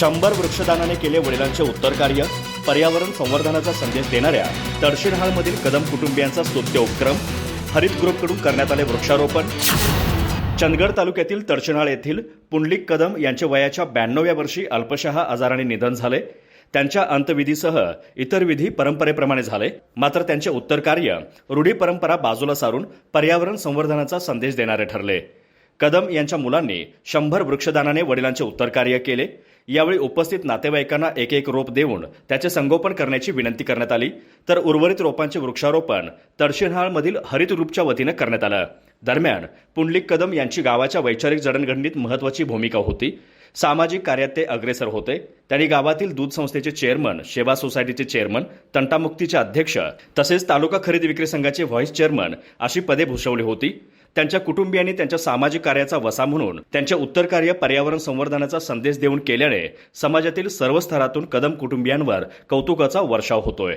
शंभर वृक्षदानाने केले वडिलांचे उत्तर कार्य पर्यावरण संवर्धनाचा संदेश देणाऱ्या तडशिणहाळमधील कदम कुटुंबियांचा स्तुत्य उपक्रम हरित ग्रुपकडून करण्यात आले वृक्षारोपण. चंदगड तालुक्यातील तडशिणाळ येथील पुंडलिक कदम यांचे वयाच्या ब्याण्णव्या वर्षी अल्पशहा आजाराने निधन झाले. त्यांच्या अंतविधीसह इतर विधी परंपरेप्रमाणे झाले. मात्र त्यांचे उत्तर कार्य रूढी परंपरा बाजूला सारून पर्यावरण संवर्धनाचा संदेश देणारे ठरले. कदम यांच्या मुलांनी शंभर वृक्षदानाने वडिलांचे उत्तर कार्य केले. यावेळी उपस्थित नातेवाईकांना एक एक रोप देऊन त्याचे संगोपन करण्याची विनंती करण्यात आली. तर उर्वरित रोपांचे वृक्षारोपण तडशिनहाळमधील हरित ग्रुपच्या वतीनं करण्यात आलं. दरम्यान पुंडलिक कदम यांची गावाच्या वैचारिक जडणघडणीत महत्वाची भूमिका होती. सामाजिक कार्यात ते अग्रेसर होते. त्यांनी गावातील दूध संस्थेचे चेअरमन सेवा सोसायटीचे चेअरमन तंटामुक्तीचे अध्यक्ष तसेच तालुका खरेदी विक्री संघाचे व्हाईस चेअरमन अशी पदे भूषवली होती. त्यांच्या कुटुंबियांनी त्यांच्या सामाजिक कार्याचा वसा म्हणून त्यांचे उत्तर कार्य पर्यावरण संवर्धनाचा संदेश देऊन केल्याने समाजातील सर्व स्तरातून कदम कुटुंबियांवर कौतुकाचा वर्षाव होतोय.